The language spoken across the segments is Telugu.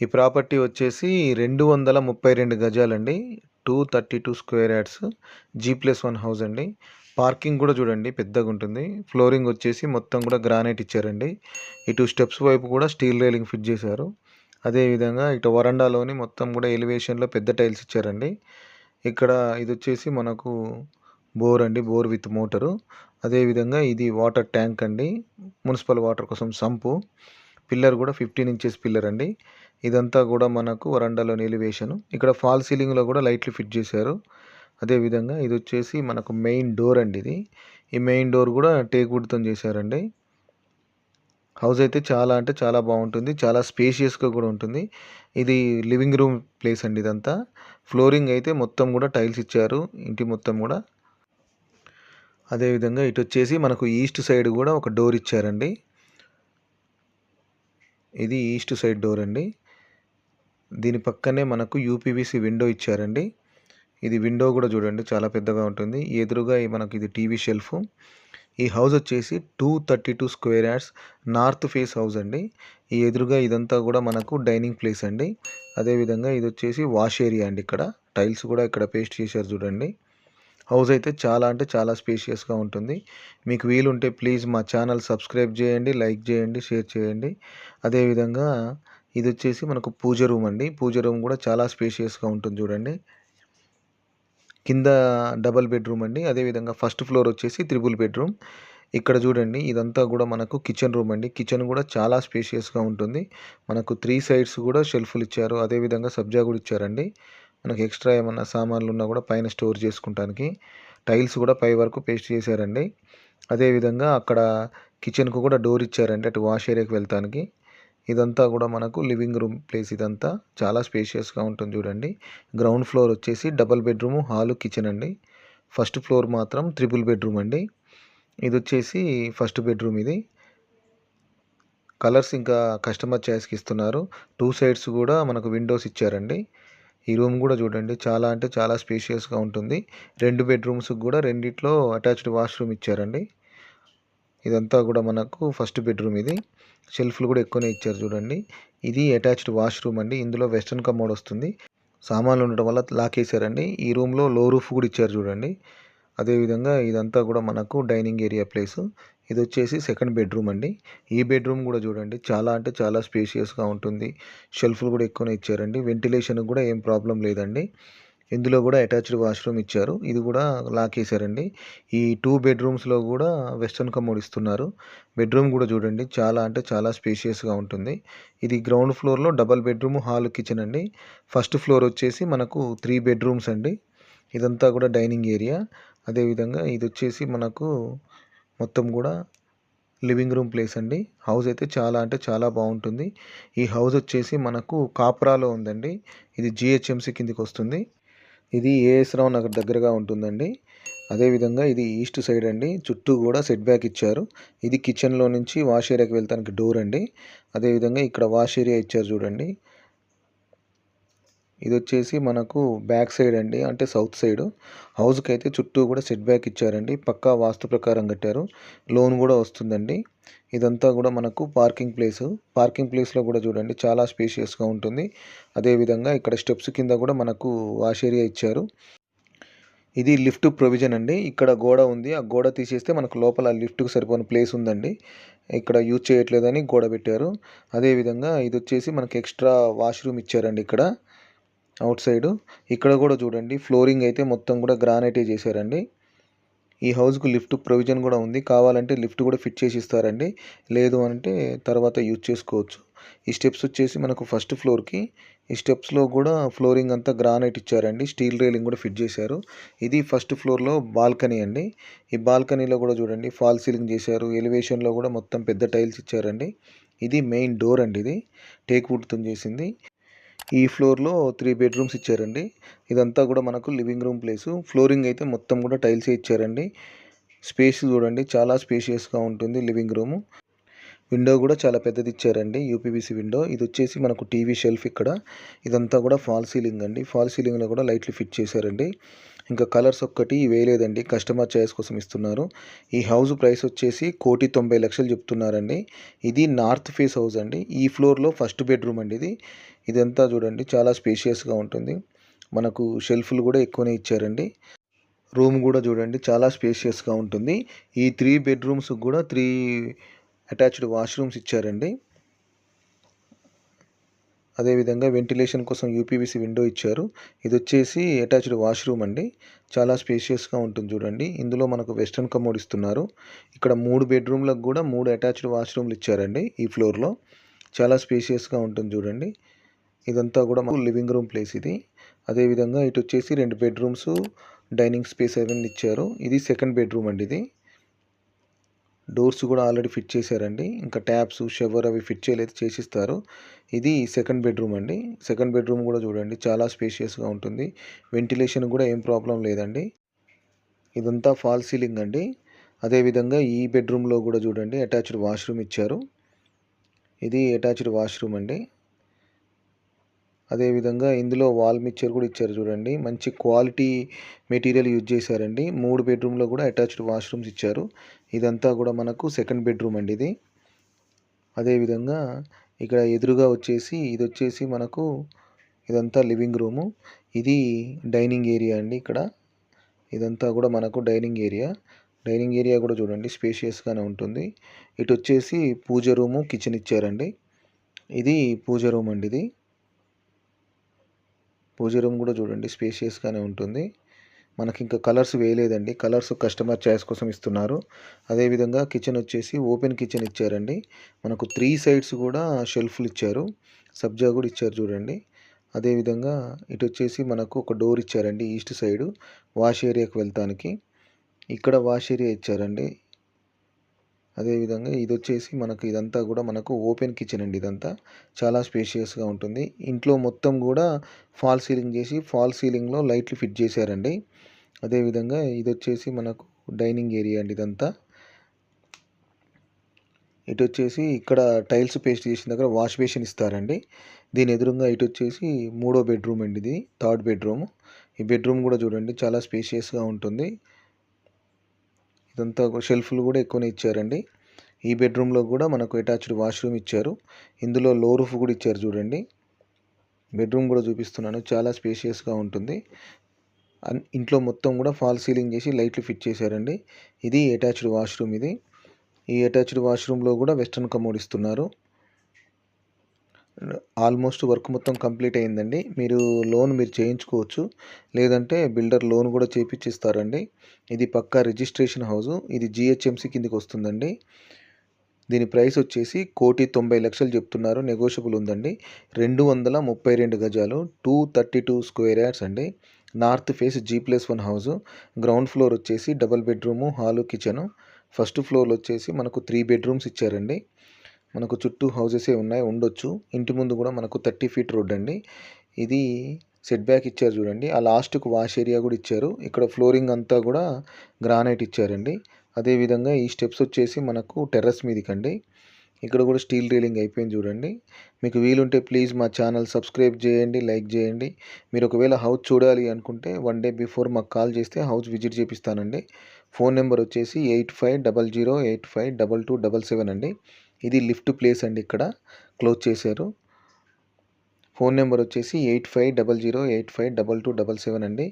ఈ ప్రాపర్టీ వచ్చేసి 232 గజాలండి. 232 స్క్వేర్ యార్డ్స్ జీ+1 హౌస్ అండి. పార్కింగ్ కూడా చూడండి పెద్దగా ఉంటుంది ఫ్లోరింగ్ వచ్చేసి మొత్తం కూడా గ్రానైట్ ఇచ్చారండి. ఇటు స్టెప్స్ వైపు కూడా స్టీల్ రైలింగ్ ఫిట్ చేశారు. అదేవిధంగా ఇటు వరండాలోని మొత్తం కూడా ఎలివేషన్‌లో పెద్ద టైల్స్ ఇచ్చారండి. ఇక్కడ ఇది వచ్చేసి మనకు బోర్ అండి. Bore with motor. అదేవిధంగా ఇది వాటర్ ట్యాంక్ అండి. మున్సిపల్ వాటర్ కోసం సంపు. పిల్లర్ కూడా 15 ఇంచెస్ పిల్లర్ అండి. ఇదంతా కూడా మనకు వరండాలోని నిలివేశాను ఇక్కడ ఫాల్ సీలింగ్‌లో కూడా లైట్లు ఫిట్ చేశారు. అదేవిధంగా ఇదొచ్చేసి మనకు మెయిన్ డోర్ అండి ఇది. ఈ మెయిన్ డోర్ కూడా టేక్ చేశారండి. హౌస్ అయితే చాలా అంటే చాలా బాగుంటుంది చాలా స్పేషియస్‌గా కూడా ఉంటుంది. ఇది లివింగ్ రూమ్ ప్లేస్ అండి ఇదంతా. ఫ్లోరింగ్ అయితే మొత్తం కూడా టైల్స్ ఇచ్చారు. ఇంటి మొత్తం కూడా. అదేవిధంగా ఇటొచ్చేసి మనకు ఈస్ట్ సైడ్ కూడా ఒక డోర్ ఇచ్చారండి. ఇది ఈస్ట్ సైడ్ డోర్ అండి. దీని పక్కనే మనకు యూపీవీసీ విండో ఇచ్చారండి. ఇది విండో కూడా చూడండి చాలా పెద్దగా ఉంటుంది. ఎదురుగా మనకి ఇది టీవీ షెల్ఫ్. ఈ హౌస్ వచ్చేసి 232 square yards north face house అండి. ఈ ఎదురుగా ఇదంతా కూడా మనకు డైనింగ్ ప్లేస్ అండి. అదేవిధంగా ఇది వచ్చేసి వాష్ ఏరియా అండి ఇక్కడ. టైల్స్ కూడా ఇక్కడ పేస్ట్ చేశారు చూడండి. హౌస్ అయితే చాలా అంటే చాలా స్పేషియస్‌గా ఉంటుంది. మీకు వీలుంటే ప్లీజ్ మా ఛానల్ సబ్స్క్రైబ్ చేయండి, లైక్ చేయండి, షేర్ చేయండి. అదేవిధంగా ఇది వచ్చేసి మనకు పూజ రూమ్ అండి. పూజ రూమ్ కూడా చాలా స్పేషియస్‌గా ఉంటుంది చూడండి. కింద డబుల్ బెడ్‌రూమ్ అండి. అదేవిధంగా ఫస్ట్ ఫ్లోర్ వచ్చేసి త్రిబుల్ బెడ్‌రూమ్. ఇక్కడ చూడండి ఇదంతా కూడా మనకు కిచెన్ రూమ్ అండి. కిచెన్ కూడా చాలా స్పేషియస్‌గా ఉంటుంది. మనకు త్రీ సైడ్స్ కూడా షెల్ఫ్‌లు ఇచ్చారు. అదేవిధంగా సబ్జా కూడా ఇచ్చారండి. మనకు ఎక్స్ట్రా ఏమన్నా సామాన్లు ఉన్నా కూడా పైన స్టోర్ చేసుకుంటానికి. టైల్స్ కూడా పై వరకు పేస్ట్ చేశారండి. అదేవిధంగా అక్కడ కిచెన్‌కు కూడా డోర్ ఇచ్చారండి. అటు వాష్ ఏరియాకి వెళ్తానికి. ఇదంతా కూడా మనకు లివింగ్ రూమ్ ప్లేస్ ఇదంతా. చాలా స్పేషియస్‌గా ఉంటుంది చూడండి. గ్రౌండ్ ఫ్లోర్ వచ్చేసి డబుల్ బెడ్‌రూమ్, హాలు, కిచెన్ అండి. ఫస్ట్ ఫ్లోర్ మాత్రం ట్రిపుల్ బెడ్‌రూమ్ అండి. ఇది వచ్చేసి ఫస్ట్ బెడ్‌రూమ్ ఇది. కలర్స్ ఇంకా కస్టమర్ చాయిస్‌కి ఇస్తున్నారు. టూ సైడ్స్ కూడా మనకు విండోస్ ఇచ్చారండి. ఈ రూమ్ కూడా చూడండి చాలా అంటే చాలా స్పేషియస్‌గా ఉంటుంది. రెండు బెడ్‌రూమ్స్‌కి కూడా రెండిట్లో అటాచ్డ్ వాష్‌రూమ్ ఇచ్చారండి. ఇదంతా కూడా మనకు ఫస్ట్ బెడ్‌రూమ్ ఇది. షెల్ఫ్‌లు కూడా ఎక్కువనే ఇచ్చారు చూడండి. ఇది అటాచ్డ్ వాష్‌రూమ్ అండి. ఇందులో వెస్ట్రన్ కమోడ్ వస్తుంది. సామాన్లు ఉండడం వల్ల లాకేశారండి. ఈ రూమ్‌లో లో రూఫ్ కూడా ఇచ్చారు చూడండి. అదేవిధంగా ఇదంతా కూడా మనకు డైనింగ్ ఏరియా ప్లేసు. ఇదొచ్చేసి సెకండ్ బెడ్‌రూమ్ అండి. ఈ బెడ్‌రూమ్ కూడా చూడండి చాలా అంటే చాలా స్పేషియస్‌గా ఉంటుంది. షెల్ఫ్‌లు కూడా ఎక్కువనే ఇచ్చారండి. వెంటిలేషన్‌కి కూడా ఏం ప్రాబ్లం లేదండి. ఇందులో కూడా అటాచ్డ్ వాష్‌రూమ్ ఇచ్చారు. ఇది కూడా లాక్ వేసారండి ఈ టూ బెడ్‌రూమ్స్‌లో కూడా వెస్ట్రన్ కమోడ్ ఇస్తున్నారు. బెడ్‌రూమ్ కూడా చూడండి చాలా అంటే చాలా స్పేషియస్‌గా ఉంటుంది. ఇది గ్రౌండ్ ఫ్లోర్‌లో డబల్ బెడ్‌రూమ్, హాల్, కిచెన్ అండి. ఫస్ట్ ఫ్లోర్ వచ్చేసి మనకు త్రీ బెడ్‌రూమ్స్ అండి. ఇదంతా కూడా డైనింగ్ ఏరియా. అదేవిధంగా ఇదొచ్చేసి మనకు మొత్తం కూడా లివింగ్ రూమ్ ప్లేస్ అండి. హౌస్ అయితే చాలా అంటే చాలా బాగుంటుంది ఈ హౌస్ వచ్చేసి మనకు కాప్రాలో ఉందండి. ఇది జిహెచ్ఎంసి కిందకి వస్తుంది. ఇది ఏఎస్ రావు నగర్ దగ్గరగా ఉంటుందండి. అదేవిధంగా ఇది ఈస్ట్ సైడ్ అండి. చుట్టూ కూడా సెట్ బ్యాక్ ఇచ్చారు. ఇది కిచెన్‌లో నుంచి వాష్ ఏరియాకి వెళ్తానికి డోర్ అండి. అదేవిధంగా ఇక్కడ వాష్ ఏరియా ఇచ్చారు చూడండి. ఇది వచ్చేసి మనకు బ్యాక్ సైడ్ అండి. అంటే సౌత్ సైడ్ హౌస్కి అయితే చుట్టూ కూడా సెట్ బ్యాక్ ఇచ్చారండి. పక్కా వాస్తు ప్రకారం కట్టారు. లోన్ కూడా వస్తుందండి. ఇదంతా కూడా మనకు పార్కింగ్ ప్లేసు. పార్కింగ్ ప్లేస్‌లో కూడా చూడండి చాలా స్పేషియస్‌గా ఉంటుంది. అదేవిధంగా ఇక్కడ స్టెప్స్ కింద కూడా మనకు వాష్ ఏరియా ఇచ్చారు. ఇది లిఫ్ట్ ప్రొవిజన్ అండి. ఇక్కడ గోడ ఉంది. ఆ గోడ తీసేస్తే మనకు లోపల లిఫ్ట్‌కి సరిపోని ప్లేస్ ఉందండి. ఇక్కడ యూజ్ చేయట్లేదని గోడ పెట్టారు. అదేవిధంగా ఇది వచ్చేసి మనకు ఎక్స్ట్రా వాష్‌రూమ్ ఇచ్చారండి ఇక్కడ. Outside. ఇక్కడ కూడా చూడండి ఫ్లోరింగ్ అయితే మొత్తం కూడా గ్రానైటే చేశారండి. ఈ హౌస్‌కు లిఫ్ట్ ప్రొవిజన్ కూడా ఉంది. కావాలంటే లిఫ్ట్ కూడా ఫిట్ చేసి ఇస్తారండి. లేదు అంటే తర్వాత యూజ్ చేసుకోవచ్చు. ఈ స్టెప్స్ వచ్చేసి మనకు ఫస్ట్ ఫ్లోర్‌కి. ఈ స్టెప్స్‌లో కూడా ఫ్లోరింగ్ అంతా గ్రానైట్ ఇచ్చారండి. స్టీల్ రైలింగ్ కూడా ఫిట్ చేశారు. ఇది ఫస్ట్ ఫ్లోర్‌లో బాల్కనీ అండి. ఈ బాల్కనీలో కూడా చూడండి ఫాల్ సీలింగ్ చేశారు. ఎలివేషన్‌లో కూడా మొత్తం పెద్ద టైల్స్ ఇచ్చారండి. ఇది మెయిన్ డోర్ అండి ఇది. టేక్ వుడ్తో చేసింది. ఈ ఫ్లోర్లో త్రీ బెడ్రూమ్స్ ఇచ్చారండి. ఇదంతా కూడా మనకు లివింగ్ రూమ్ ప్లేసు. ఫ్లోరింగ్ అయితే మొత్తం కూడా టైల్సే ఇచ్చారండి. స్పేస్ చూడండి చాలా స్పేషియస్గా ఉంటుంది లివింగ్ రూము. విండో కూడా చాలా పెద్దది ఇచ్చారండి యూపీబీసీ విండో. ఇది వచ్చేసి మనకు టీవీ షెల్ఫ్ ఇక్కడ. ఇదంతా కూడా ఫాల్ సీలింగ్ అండి. ఫాల్ సీలింగ్లో కూడా లైట్లు ఫిట్ చేశారండి. ఇంకా కలర్స్ ఒక్కటి వేయలేదండి. కస్టమర్ చాయిస్ కోసం ఇస్తున్నారు. ఈ హౌస్ ప్రైస్ వచ్చేసి కోటి తొంభై లక్షలు చెప్తున్నారండి. ఇది నార్త్ ఫేస్ హౌస్ అండి. ఈ ఫ్లోర్లో ఫస్ట్ బెడ్రూమ్ అండి ఇది. ఇదంతా చూడండి చాలా స్పేషియస్గా ఉంటుంది. మనకు షెల్ఫ్లు కూడా ఎక్కువనే ఇచ్చారండి. రూమ్ కూడా చూడండి చాలా స్పేషియస్గా ఉంటుంది. ఈ త్రీ బెడ్రూమ్స్ కూడా త్రీ అటాచ్డ్ వాష్రూమ్స్ ఇచ్చారండి. అదేవిధంగా వెంటిలేషన్ కోసం యూపీవీసీ విండో ఇచ్చారు. ఇది వచ్చేసి అటాచ్డ్ వాష్రూమ్ అండి. చాలా స్పేషియస్గా ఉంటుంది చూడండి. ఇందులో మనకు వెస్ట్రన్ కమోడ్ ఇస్తున్నారు. ఇక్కడ మూడు బెడ్రూమ్లకు కూడా మూడు అటాచ్డ్ వాష్రూమ్లు ఇచ్చారండి ఈ ఫ్లోర్లో. చాలా స్పేషియస్గా ఉంటుంది చూడండి. ఇదంతా కూడా మనకు లివింగ్ రూమ్ ప్లేస్ ఇది. అదేవిధంగా ఇటు వచ్చేసి రెండు బెడ్రూమ్స్ డైనింగ్ స్పేస్ అవన్నీ ఇచ్చారు. ఇది సెకండ్ బెడ్రూమ్ అండి ఇది. డోర్స్ కూడా ఆల్రెడీ ఫిట్ చేశారండి. ఇంకా ట్యాప్స్ షవర్ అవి ఫిట్ చేయలేదు చేసిస్తారు. ఇది సెకండ్ బెడ్రూమ్ అండి. సెకండ్ బెడ్రూమ్ కూడా చూడండి చాలా స్పేషియస్గా ఉంటుంది. వెంటిలేషన్ కూడా ఏం ప్రాబ్లం లేదండి. ఇదంతా ఫాల్ సీలింగ్ అండి. అదేవిధంగా ఈ బెడ్రూమ్లో కూడా చూడండి అటాచ్డ్ వాష్రూమ్ ఇచ్చారు. ఇది అటాచ్డ్ వాష్రూమ్ అండి. అదేవిధంగా ఇందులో వాల్ మిక్చర్ కూడా ఇచ్చారు చూడండి. మంచి క్వాలిటీ మెటీరియల్ యూజ్ చేశారండి. మూడు బెడ్రూమ్లో కూడా అటాచ్డ్ వాష్రూమ్స్ ఇచ్చారు. ఇదంతా కూడా మనకు సెకండ్ బెడ్రూమ్ అండి ఇది. అదేవిధంగా ఇక్కడ ఎదురుగా వచ్చేసి ఇది వచ్చేసి మనకు ఇదంతా లివింగ్ రూము. ఇది డైనింగ్ ఏరియా అండి ఇక్కడ. ఇదంతా కూడా మనకు డైనింగ్ ఏరియా. డైనింగ్ ఏరియా కూడా చూడండి స్పేషియస్గానే ఉంటుంది. ఇటు వచ్చేసి పూజ రూము కిచెన్ ఇచ్చారండి. ఇది పూజ రూమ్ అండి ఇది. పూజ రూమ్ కూడా చూడండి స్పేషియస్గానే ఉంటుంది. మనకి ఇంకా కలర్స్ వేయలేదండి. కలర్స్ కస్టమర్ చాయిస్ కోసం ఇస్తున్నారు. అదేవిధంగా కిచెన్ వచ్చేసి ఓపెన్ కిచెన్ ఇచ్చారండి. మనకు త్రీ సైడ్స్ కూడా షెల్ఫ్లు ఇచ్చారు. సబ్జా కూడా ఇచ్చారు చూడండి. అదేవిధంగా ఇటు వచ్చేసి మనకు ఒక డోర్ ఇచ్చారండి ఈస్ట్ సైడు వాష్ ఏరియాకి వెళ్తానికి. ఇక్కడ వాష్ ఏరియా ఇచ్చారండి. అదేవిధంగా ఇది వచ్చేసి మనకు ఇదంతా కూడా మనకు ఓపెన్ కిచెన్ అండి ఇదంతా. చాలా స్పేషియస్గా ఉంటుంది. ఇంట్లో మొత్తం కూడా ఫాల్ సీలింగ్ చేసి ఫాల్ సీలింగ్లో లైట్లు ఫిట్ చేశారండి. అదేవిధంగా ఇది వచ్చేసి మనకు డైనింగ్ ఏరియా అండి ఇదంతా. ఇటు వచ్చేసి ఇక్కడ టైల్స్ పేస్ట్ చేసిన దగ్గర వాష్ బేసిన్ ఇస్తారండి. దీని ఎదురుగా ఇటు వచ్చేసి మూడో బెడ్రూమ్ అండి ఇది థర్డ్ బెడ్రూమ్. ఈ బెడ్రూమ్ కూడా చూడండి చాలా స్పేషియస్గా ఉంటుంది. ఇదంతా షెల్ఫ్లు కూడా ఎక్కువనే ఇచ్చారండి. ఈ బెడ్రూమ్లో కూడా మనకు అటాచ్డ్ వాష్రూమ్ ఇచ్చారు. ఇందులో లో రూఫ్ కూడా ఇచ్చారు చూడండి. బెడ్రూమ్ కూడా చూపిస్తున్నాను. చాలా స్పేషియస్గా ఉంటుంది. ఇంట్లో మొత్తం కూడా ఫాల్ సీలింగ్ చేసి లైట్లు ఫిట్ చేశారండి. ఇది అటాచ్డ్ వాష్రూమ్ ఇది. ఈ అటాచ్డ్ వాష్రూమ్లో కూడా వెస్ట్రన్ కమోడ్ ఇస్తున్నారు. ఆల్మోస్ట్ వర్క్ మొత్తం కంప్లీట్ అయిందండి మీరు లోన్ మీరు చేయించుకోవచ్చు. లేదంటే బిల్డర్ లోన్ కూడా చేపించిస్తారండి ఇది పక్కా రిజిస్ట్రేషన్ హౌస్. ఇది జిహెచ్ఎంసీ కిందకి వస్తుందండి. దీని ప్రైస్ వచ్చేసి కోటి తొంభై లక్షలు చెప్తున్నారు. నెగోషియబుల్ ఉందండి. రెండు వందల ముప్పై రెండు గజాలు two thirty two square yards అండి. North face G plus one house. Ground floor వచ్చేసి double bedroom hall kitchen. First ఫ్లోర్లో వచ్చేసి మనకు త్రీ బెడ్రూమ్స్ ఇచ్చారండి. మనకు చుట్టూ హౌసెసే ఉన్నాయి ఉండొచ్చు. ఇంటి ముందు కూడా మనకు థర్టీ ఫీట్ రోడ్ అండి. ఇది సెట్ బ్యాక్ ఇచ్చారు చూడండి. ఆ లాస్ట్కు వాష్ ఏరియా కూడా ఇచ్చారు. ఇక్కడ ఫ్లోరింగ్ అంతా కూడా గ్రానైట్ ఇచ్చారండి. అదేవిధంగా ఈ స్టెప్స్ వచ్చేసి మనకు టెర్రస్ మీదకండి. ఇక్కడ కూడా స్టీల్ రీలింగ్ అయిపోయింది చూడండి. మీకు వీలుంటే ప్లీజ్ మా ఛానల్ సబ్స్క్రైబ్ చేయండి లైక్ చేయండి. మీరు ఒకవేళ హౌస్ చూడాలి అనుకుంటే వన్ డే బిఫోర్ మాకు కాల్ చేస్తే హౌస్ విజిట్ చేపిస్తానండి. ఫోన్ నెంబర్ వచ్చేసి eight five double zero eight five double two double seven అండి. ఇది లిఫ్ట్ ప్లేస్ అండి ఇక్కడ. క్లోజ్ చేశారు. ఫోన్ నెంబర్ వచ్చేసి eight five double zero eight five double two double seven అండి.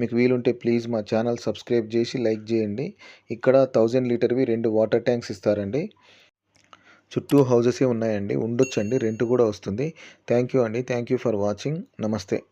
మీకు వీలుంటే ప్లీజ్ మా ఛానల్ సబ్స్క్రైబ్ చేసి లైక్ చేయండి. ఇక్కడ థౌజండ్ లీటర్వి రెండు వాటర్ ట్యాంక్స్ ఇస్తారండి. చుట్టూ హౌజెసే ఉన్నాయండి. ఉండొచ్చండి. రెంట్ కూడా వస్తుంది. థ్యాంక్ యూ అండి. Thank you for watching. నమస్తే.